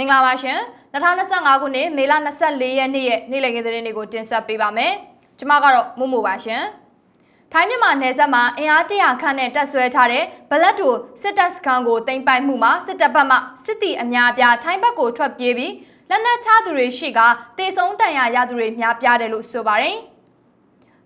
မင်္ဂလာပါရှင်2025ခုနှစ်မေလ24ရက်နေ့ရဲ့နေ့လည်ခင်းသတင်းတွေကိုတင်ဆက်ပေးပါမယ်ကျွန်မကတော့မို့မို့ပါရှင်ထိုင်းမြန်မာနယ်စပ်မှာအင်အားတရာခန့်နဲ့တပ်ဆွဲထားတဲ့ဘလက်တိုစစ်တပ်စခန်းကိုတင်ပိုက်မှုမှာစစ်တပ်ဘက်မှစစ်တီအများအပြားထိုင်းဘက်ကိုထွက်ပြေးပြီးလက်နက်ချသူတွေရှိကတေဆုံးတန်ရာရသူတွေများပြားတယ်လို့ဆိုပါတယ်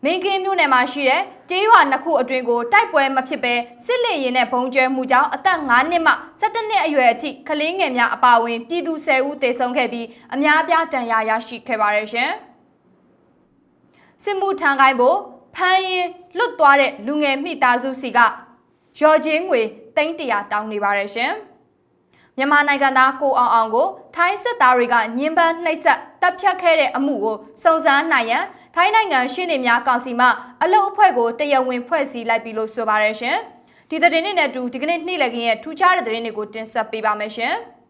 မင်းကင်းမြို့နယ်မှာရှိတဲ့ကျေးရွာနှစ်ခုအတွင်းကိုတိုက်ပွဲမဖြစ်ပဲစစ်လေရင်နဲ့ဘုံကျဲမှုကြောင့်အသက်9နှစ်မှ17နှစ်အရွယ်အထိကလေးငယ်များအပါအဝင်ပြည်သူ10ဦးသေဆုံးခဲ့ပြီးအများအပြားဒဏ်ရာရရှိခဲ့ပါတယ်ရှင်။စစ်မှုထမ်းကိုင်းဖို့ဖမ်းရင်လွတ်သွားတဲ့လူငယ်မိသားစုစီကရော်ချင်းငွေ300တောင်းနေပါတယ်ရှင်။ မြန်မာနိုင်ငံသားကိုအောင်အောင်ကိုထိုင်းစစ်သားတွေကညှဉ်းပန်းနှိပ်စက်တပ်ဖြတ်ခဲ့တဲ့အမှုကိုစုံစမ်းနိုင်ရန်ထိုင်းနိုင်ငံရှေ့နေများကောင်စီမှအလုပ်အဖွဲ့ကိုတရားဝင်ဖွဲ့စည်းလိုက်ပြီလို့ဆိုပါရရှင်။ဒီသတင်းတွေနဲ့အတူဒီကနေ့နေ့လည်ခင်းရဲ့ထူးခြားတဲ့သတင်းတွေကိုတင်ဆက်ပေးပါမယ်ရှင်။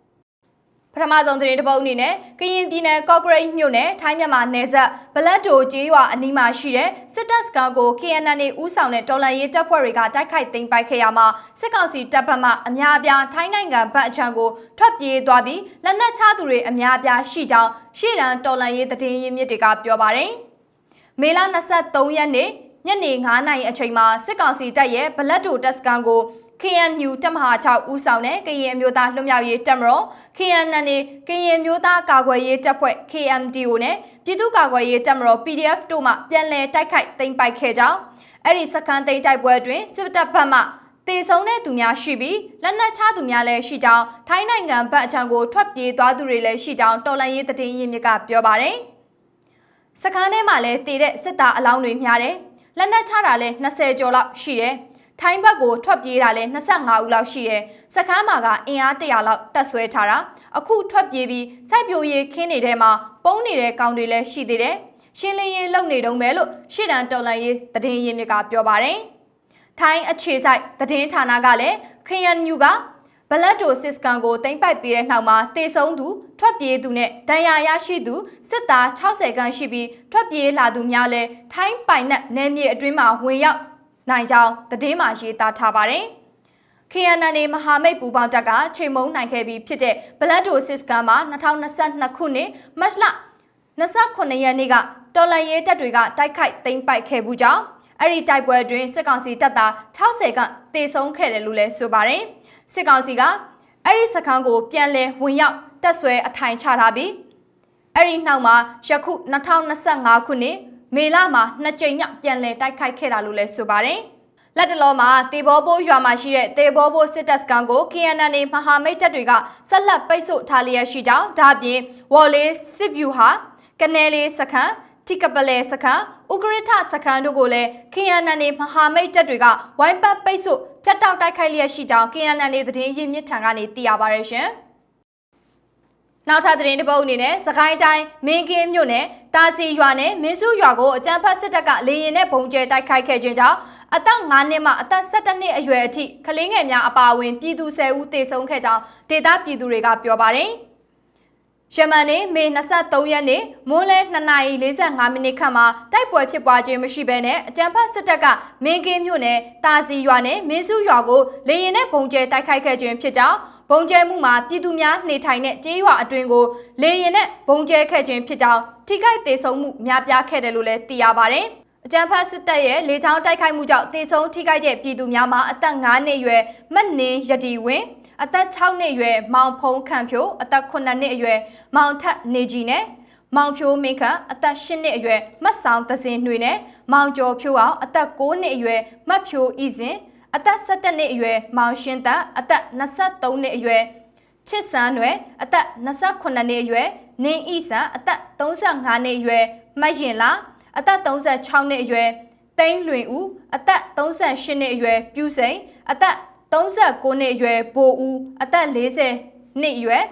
ပထမဆုံးသတင်းတစ်ပုဒ်အနေနဲ့ကရင်ပြည်နယ်ကော့ဂရိတ်မြို့နယ်ထိုင်းမြန်မာနယ်စပ်ဘလက်တိုကျေးရွာအနီးမှာရှိတဲ့စစ်တပ်စခန်းကို KNN ဦးဆောင်တဲ့တော်လှန်ရေးတပ်ဖွဲ့တွေကတိုက်ခိုက်သိမ်းပိုက်ခဲ့ရမှာစစ်ကောင်စီတပ်ဖက်မှအများအပြားထိုင်းနိုင်ငံဘက်အချမ်းကိုထွက်ပြေးသွားပြီးလက်နက်ချသူတွေအများအပြားရှိကြောင်းရှေ့တန်းတော်လှန်ရေးသတင်းရင်းမြစ်တွေကပြောပါတယ်။မေလ23ရက်နေ့ညနေ9နာရီအချိန်မှာစစ်ကောင်စီတပ်ရဲ့ဘလက်တိုတပ်စခန်းကို KNU တပ်မဟာ6ဦးဆောင်တဲ့ကရင်အမျိုးသားလွတ်မြောက်ရေးတပ်မတော် KNN ကရင်အမျိုးသားကာကွယ်ရေးတပ်ဖွဲ့ KMDO နဲ့ပြည်သူ့ကာကွယ်ရေးတပ်မတော် PDF တို့မှပြန်လည်တိုက်ခိုက်သိမ်းပိုက်ခဲ့ကြောင်းအဲ့ဒီစခန်းသိမ်းတိုက်ပွဲအတွင်းစစ်တပ်ဘက်မှတေဆုံးတဲ့သူများရှိပြီးလက်နက်ချသူများလည်းရှိကြောင်းထိုင်းနိုင်ငံဘက်အချံကိုထွက်ပြေးသွားသူတွေလည်းရှိကြောင်းတော်လှန်ရေးသတင်းရင်းမြစ်ကပြောပါတယ်။စခန်းထဲမှာလည်းတည်တဲ့စစ်သားအလောင်းတွေများတယ်။လက်နက်ချတာလည်း20ကျော်လောက်ရှိတယ်။ ထိုင်းဘက်ကိုထွက်ပြေးတာလဲ25ဦးလောက်ရှိတယ်။စခန်းမှာကအင်အား100လောက်တက်ဆွဲထားတာ။အခုထွက်ပြေးပြီးစိုက်ပျိုးရေးခင်းနေတဲ့မှာပုံးနေတဲ့ကောင်တွေလည်းရှိသေးတယ်။ရှင်းလင်းရေးလုပ်နေတုံးပဲလို့ရှေ့တန်းတော်လန်ရေးသတင်းရင်းမြစ်ကပြောပါတယ်။ထိုင်းအခြေစိုက်သတင်းဌာနကလည်းခရန်ညူကဘလက်တိုစစ်ကန်ကိုတင်ပိုက်ပြီးတဲ့နောက်မှာတေဆုံးသူထွက်ပြေးသူနဲ့ဒဏ်ရာရရှိသူစစ်သား60ခန်းရှိပြီးထွက်ပြေးလာသူများလည်းထိုင်းပိုင်နက်နယ်မြေအတွင်းမှာဝင်ရောက် နိုင်ကြောင်းသတင်းမှာရေးသားထားပါတယ်။ KNN မဟာမိတ်ပူပေါင်းတပ်ကချိန်မုံနိုင်ခဲ့ပြီးဖြစ်တဲ့ Blood Dosis ကမှာ2022ခုနှစ်မတ်လ29ရက်နေ့ကတော်လန်ရေးတပ်တွေကတိုက်ခိုက်သိမ်းပိုက်ခဲ့မှုကြောင့်အဲ့ဒီတိုက်ပွဲအတွင်းစစ်ကောင်စီတပ်သား60ကတေဆုံးခဲ့တယ်လို့လည်းဆိုပါတယ်။စစ်ကောင်စီကအဲ့ဒီစခန်းကိုပြန်လည်ဝင်ရောက်တပ်ဆွဲအထိုင်ချထားပြီးအဲ့ဒီနောက်မှာယခု2025ခုနှစ် မေလမှာနှစ်ကြိမ်မြောက်ပြန်လည်တိုက်ခိုက်ခဲ့တာလို့လည်းဆိုပါတယ်။လက်တလောမှာတေဘောဘိုးရွာမှာရှိတဲ့တေဘောဘိုးစစ်တပ်စခန်းကို KNN မဟာမိတ်တပ်တွေကဆက်လက်ပိတ်ဆို့ထားလျက်ရှိကြောင်းဒါပြင်ဝေါ်လေးစစ်ဗျူဟာကနေလေးစခန်းတိကပလဲစခန်းဥကရထစခန်းတို့ကိုလည်း KNN မဟာမိတ်တပ်တွေကဝိုင်းပတ်ပိတ်ဆို့ဖျက်တောက်တိုက်ခိုက်လျက်ရှိကြောင်း KNN သတင်းရင်းမြစ်ထံကနေသိရပါရရှင်။ နောက်ထပ်သတင်းတစ်ပုဒ်အနေနဲ့စကိုင်းတိုင်းမင်းကင်းမြို့နယ်တာစီရွာနဲ့မင်းစုရွာကိုအကြမ်းဖက်စစ်တပ်ကလေရင်နဲ့ပုံကျဲတိုက်ခိုက်ခဲ့ခြင်းကြောင့်အသက်9နှစ်မှအသက်17နှစ်အရွယ်အထိကလေးငယ်များအပါအဝင်ပြည်သူ10ဦးသေဆုံးခဲ့ကြောင်းဒေသပြည်သူတွေကပြောပါတယ်။ယမန်နေ့မေ23ရက်နေ့မွန်းလဲ2:45မိနစ်ခန့်မှာတိုက်ပွဲဖြစ်ပွားခြင်းမရှိဘဲနဲ့အကြမ်းဖက်စစ်တပ်ကမင်းကင်းမြို့နယ်တာစီရွာနဲ့မင်းစုရွာကိုလေရင်နဲ့ပုံကျဲတိုက်ခိုက်ခဲ့ခြင်းဖြစ်ကြောင်း ဘုံကျဲမှုမှာပြည်သူများနေထိုင်တဲ့ကျေးရွာအတွင်းကိုလေရင်နဲ့ဘုံကျဲခဲ့ခြင်းဖြစ်ကြောင်းထိခိုက်ဒေဆုံးမှုများပြားခဲ့တယ်လို့လည်းသိရပါတယ်။အကြံဖတ်စစ်တပ်ရဲ့လေကြောင်းတိုက်ခိုက်မှုကြောင့်တေဆုံးထိခိုက်တဲ့ပြည်သူများမှာအသက်9နှစ်အရွယ်မတ်နင်းရတီဝင်းအသက်6နှစ်အရွယ်မောင်ဖုံးခန့်ဖြိုးအသက်9နှစ်အရွယ်မောင်ထက်နေကြီးနဲ့မောင်ဖြိုးမင်းခန့်အသက်8နှစ်အရွယ်မတ်ဆောင်သစင်နှွေနဲ့မောင်ကျော်ဖြိုးအောင်အသက်9နှစ်အရွယ်မတ်ဖြိုးဤစဉ် အသက်17နှစ်အရွယ်မောင်ရှင်းသက်အသက်23နှစ်အရွယ်ချစ်စန်းရွယ်အသက်28နှစ်အရွယ်နင်းဤဆန်အသက်35နှစ်အရွယ်မတ်ရင်လာအသက်36နှစ်အရွယ်တိန်းလွင်ဦးအသက်38နှစ်အရွယ်ပြူစိန်အသက်39နှစ်အရွယ်ဘိုဦးအသက်40နှစ်အရွယ်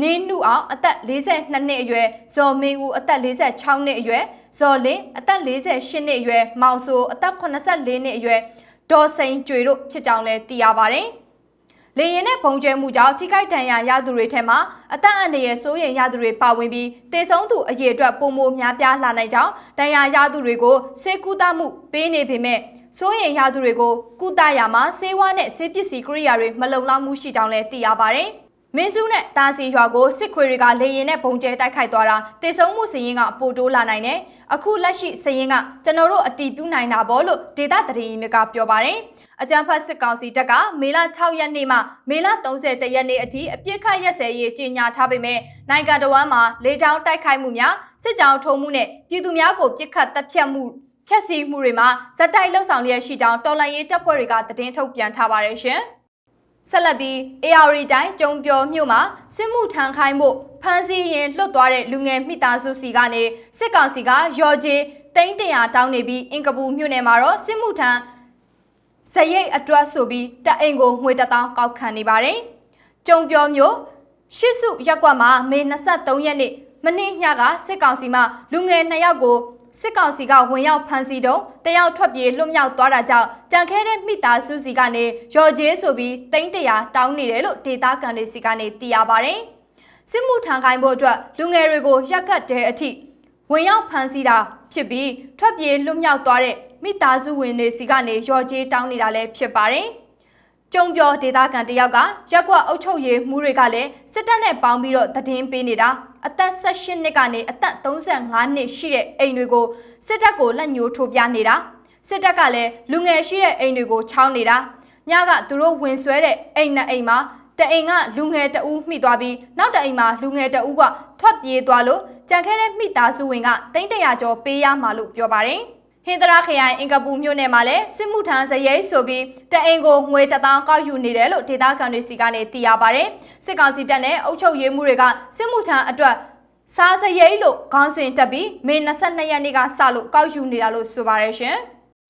နင်းနှုအောင်အသက်42နှစ်အရွယ်ဇော်မင်းဦးအသက်46နှစ်အရွယ်ဇော်လင်းအသက်48နှစ်အရွယ်မောင်ဆိုအသက်84နှစ်အရွယ် ဒေါ်စိန်ကျွေတို့ဖြစ်ကြောင်းလည်းသိရပါတယ်။လေရင်နဲ့ဘုံကျဲမှုကြောင့်ထိခိုက်ဒဏ်ရာရသူတွေထဲမှာအသက်အန္တရာယ်စိုးရိမ်ရသူတွေပါဝင်ပြီးတေဆုံးသူအရေအတွက်ပုံမိုများပြားလာနိုင်ကြောင်းဒဏ်ရာရသူတွေကိုစေကူတာမှုပေးနေပေမဲ့စိုးရိမ်ရသူတွေကိုကုသရာမှာဆေးဝါးနဲ့ဆေးပစ္စည်းကိရိယာတွေမလုံလောက်မှုရှိကြောင်းလည်းသိရပါတယ်။ မင်းစုနဲ့တာစီရွာကိုစစ်ခွေတွေကလေရင်နဲ့ဘုံကျဲတိုက်ခိုက်သွားတာတေဆုံးမှုစည်ရင်ကပိုတိုးလာနိုင်တယ်အခုလက်ရှိစည်ရင်ကကျွန်တော်တို့အတီးပြူနိုင်တာပေါ့လို့ဒေတာတရီမြကပြောပါတယ်အကြံဖတ်စစ်ကောင်စီတပ်ကမေလ6ရက်နေ့မှမေလ31ရက်နေ့အထိအပြစ်ခတ်ရက်စဲရေးကြေညာထားပေမဲ့နိုင်ငံတော်ဝန်မှာလေကြောင်းတိုက်ခိုက်မှုများစစ်ကြောင်းထုံးမှုနဲ့ပြည်သူများကိုပြစ်ခတ်တပ်ဖြတ်မှုဖြက်စီးမှုတွေမှာဇက်တိုက်လှုပ်ဆောင်လျက်ရှိကြောင်းတော်လှန်ရေးတပ်ဖွဲ့တွေကသတင်းထုတ်ပြန်ထားပါတယ်ရှင်။ ဆက်လက်ပြီး AR တိုင်းကျုံပြောမြို့မှာစစ်မှုထမ်းခိုင်းမှုဖမ်းဆီးရင်လွတ်သွားတဲ့လူငယ်မိသားစုစီကနေစစ်ကောင်စီကရော်ဂျေတိန်းတရာတောင်းနေပြီးအင်ကပူမြို့နယ်မှာတော့စစ်မှုထမ်းဇရိတ်အတွက်ဆိုပြီးတအိမ်ကိုငွေတထောင်ကောက်ခံနေပါတယ်။ကျုံပြောမြို့ရှစ်စုရက်ကွက်မှာမေ23ရက်နေ့မနေ့ညကစစ်ကောင်စီမှလူငယ်2ယောက်ကို စစ်ကောင်စီကဝင်ရောက်ဖမ်းဆီးတော့တယောက်ထွက်ပြေးလွတ်မြောက်သွားတာကြောင့်ကြံခဲတဲ့မိသားစုစီကနေရော်ကျေးဆိုပြီးတိန်းတရာတောင်းနေတယ်လို့ဒေတာကန်တွေစီကနေသိရပါတယ်။စစ်မှုထမ်းခိုင်းဖို့အတွက်လူငယ်တွေကိုရက်ကတ်တဲ့အထိဝင်ရောက်ဖမ်းဆီးတာဖြစ်ပြီးထွက်ပြေးလွတ်မြောက်သွားတဲ့မိသားစုဝင်တွေစီကနေရော်ကျေးတောင်းနေတာလည်းဖြစ်ပါတယ်။ကျုံပြောဒေတာကန်တယောက်ကရက်ကွက်အုပ်ချုပ်ရေးမှုတွေကလည်းစစ်တပ်နဲ့ပေါင်းပြီးတော့တည်င်းပေးနေတာ အသက်18နှစ်ကနေအသက်35နှစ်ရှိတဲ့အိမ်တွေကိုစစ်တပ်ကိုလက်ညှိုးထိုးပြနေတာစစ်တပ်ကလည်းလူငယ်ရှိတဲ့အိမ်တွေကိုချောင်းနေတာညကသူတို့ဝင်ဆွဲတဲ့အိမ်နဲ့အိမ်မှာတအိမ်ကလူငယ်တအူးမိသွားပြီးနောက်တအိမ်မှာလူငယ်တအူးကထွက်ပြေးသွားလို့ကြံခဲတဲ့မိသားစုဝင်ကတိန်းတရာကျော်ပေးရမှာလို့ပြောပါတယ် ဟင်္ဒရာခရိုင်အင်ကပူမြို့နယ်မှာလည်းစစ်မှုထမ်းဇရိတ်ဆိုပြီးတအိမ်ကိုငွေတသောင်းကောက်ယူနေတယ်လို့ဒေသခံတွေစီကနေသိရပါတယ်။စစ်ကောင်စီတပ်နဲ့အုပ်ချုပ်ရေးမှုတွေကစစ်မှုထမ်းအတွက်စားစရိတ်လို့ခေါင်းစဉ်တက်ပြီးမေ22ရက်နေ့ကစလို့ကောက်ယူနေတာလို့ဆိုပါတယ်ရှင်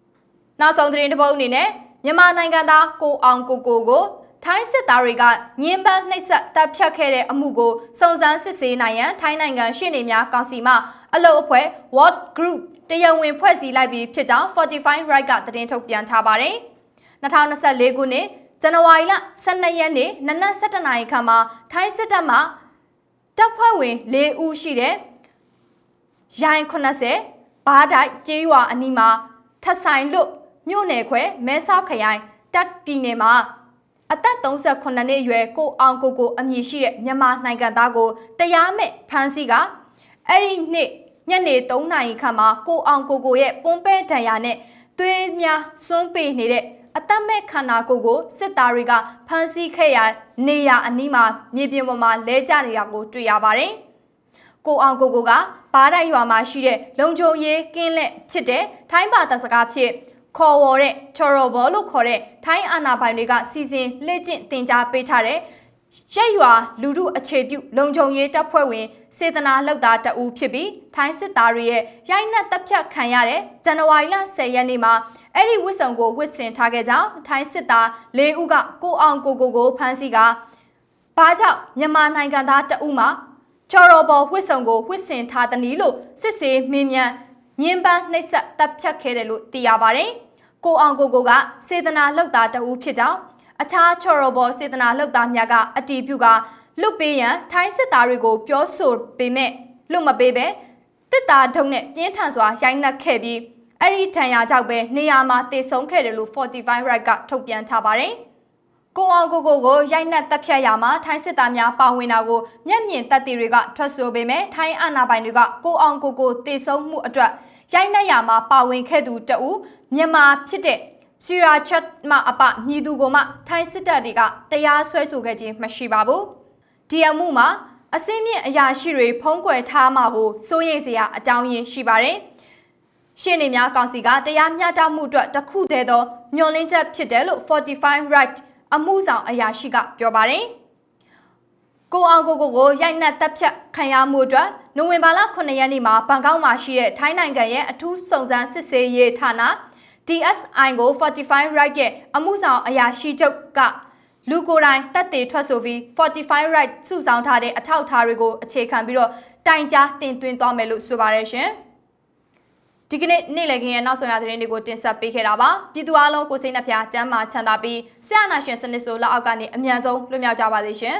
။နောက်ဆုံးသတင်းတစ်ပုဒ်အနေနဲ့မြန်မာနိုင်ငံသားကိုအောင်ကိုကိုကိုထိုင်းစစ်သားတွေကညင်းပန်းနှိပ်စက်တပ်ဖြတ်ခဲ့တဲ့အမှုကိုစုံစမ်းစစ်ဆေးနိုင်ရန်ထိုင်းနိုင်ငံရှေ့နေများကောင်စီမှအလုပ်အဖွဲ့ World Group တရားဝင်ဖွဲ့စည်းလိုက်ပြီးဖြစ်ကြောင်း45 Right ကသတင်းထုတ်ပြန်ထားပါတယ်။2024ခုနှစ်ဇန်နဝါရီလ12ရက်နေ့နနက်7:00နာရီခန့်မှာထိုင်းစစ်တပ်မှတပ်ဖွဲ့ဝင်၄ဦးရှိတဲ့ရိုင်80ဘားတိုက်ကျေးရွာအနီးမှာထပ်ဆိုင်လွတ်မြို့နယ်ခွဲမဲဆောက်ခရိုင်တပ်ပြည်နယ်မှာအသက်38နှစ်အရွယ်ကိုအောင်ကိုကိုအမည်ရှိတဲ့မြန်မာနိုင်ငံသားကိုတရားမဲ့ဖမ်းဆီးကအဲ့ဒီနေ့ ညနေ3နာရီခန့်မှာကိုအောင်ကိုကိုရဲ့ပွန်းပဲဒဏ်ရာနဲ့သွေးများစွန်းပေနေတဲ့အသက်မဲ့ခန္ဓာကိုယ်ကိုစစ်သားတွေကဖမ်းဆီးခဲ့ရနေရအနီးမှာမြေပြင်ပေါ်မှာလဲကျနေတာကိုတွေ့ရပါတယ်။ကိုအောင်ကိုကိုကဘားတိုက်ရွာမှာရှိတဲ့လုံခြုံရေးကင်းလက်ဖြစ်တဲ့ထိုင်းဘာသာစကားဖြစ်ခေါ်ဝေါ်တဲ့ချော်ရော်ဘောလို့ခေါ်တဲ့ထိုင်းအာနာပိုင်တွေကစီစဉ်လေ့ကျင့်သင်ကြားပေးထားတဲ့ ရက်ရွာလူမှုအခြေပြုလုံခြုံရေးတပ်ဖွဲ့ဝင်စေတနာလောက်သားတအူးဖြစ်ပြီးထိုင်းစစ်သားတွေရဲ့ရိုက်နှက်တပ်ဖြတ်ခံရတဲ့ဇန်နဝါရီလ10ရက်နေ့မှာအဲ့ဒီဝစ်စုံကိုဝစ်ဆင်ထားခဲ့ကြောင်းထိုင်းစစ်သား၄ဦးကကိုအောင်ကိုကိုကိုဖမ်းဆီးကဘာကြောင့်မြန်မာနိုင်ငံသားတအူးမှာချော်ရော်ဘော်ဝစ်စုံကိုဝစ်ဆင်ထားသည်လို့စစ်ဆေးမင်းမြန်ညင်းပန်းနှိပ်စက်တပ်ဖြတ်ခဲ့တယ်လို့သိရပါတယ်။ကိုအောင်ကိုကိုကစေတနာလှုပ်သားတအူးဖြစ်ကြောင်း အခြားချော်ရော်ဘော်စေတနာလှုပ်သားများကအတီးပြုကလွတ်ပေးရန်ထိုင်းစစ်သားတွေကိုပြောဆိုပေမဲ့လွတ်မပေးပဲတစ်သားထုံနဲ့ပြင်းထန်စွာရိုက်နှက်ခဲ့ပြီးအဲ့ဒီတန်ရာကြောင့်ပဲနေရာမှာတည်ဆုံးခဲ့တယ်လို့45 right ကထုတ်ပြန်ထားပါတယ်။ကိုအောင်ကိုကိုကိုရိုက်နှက်တပ်ဖြတ်ရာမှာထိုင်းစစ်သားများပါဝင်တာကိုမျက်မြင်တပ်တွေကထွက်ဆိုပေမဲ့ထိုင်းအာဏာပိုင်တွေကကိုအောင်ကိုကိုတည်ဆုံးမှုအတွက်ရိုက်နှက်ရာမှာပါဝင်ခဲ့သူတဦးမြန်မာဖြစ်တဲ့ စီရာချက်မအပညီသူကိုမှထိုင်းစစ်တပ်တွေကတရားစွဲဆိုခဲ့ခြင်းမရှိပါဘူး။ဒီအမှုမှာအစင်းမြင့်အရာရှိတွေဖုံးကွယ်ထားမှာကိုစိုးရိမ်စရာအကြောင်းရင်းရှိပါတယ်။ရှင်းနေများကောင်စီကတရားမျှတမှုအတွက်တခုတည်းသောမျှော်လင့်ချက်ဖြစ်တယ်လို့45 right အမှုဆောင်အရာရှိကပြောပါတယ်။ကိုအောင်ကိုကိုကိုရိုက်နှက်တပ်ဖြတ်ခံရမှုအတွက်နိုဝင်ဘာလ9ရက်နေ့မှာဘန်ကောက်မှာရှိတဲ့ထိုင်းနိုင်ငံရဲ့အထူးစုံစမ်းစစ်ဆေးရေးဌာန DSI ကို45 right ရဲ့အမှုဆောင်အရာရှိချုပ်ကလူကိုယ်တိုင်တက်သေးထွက်ဆိုပြီး45 right စုဆောင်ထားတဲ့အထောက်အထားတွေကိုအခြေခံပြီးတော့တိုင်ကြားတင်သွင်းသွားမယ်လို့ဆိုပါရရှင်ဒီကနေ့နေ့လည်ခင်းရဲ့နောက်ဆုံးရသတင်းတွေကိုတင်ဆက်ပေးခဲ့တာပါပြည်သူအားလုံးကိုစိတ်နှပြချမ်းမာချမ်းသာပြီးဆရာနာရှင်စနစ်ဆိုလက်အောက်ကနေအမြန်ဆုံးလွတ်မြောက်ကြပါစေရှင်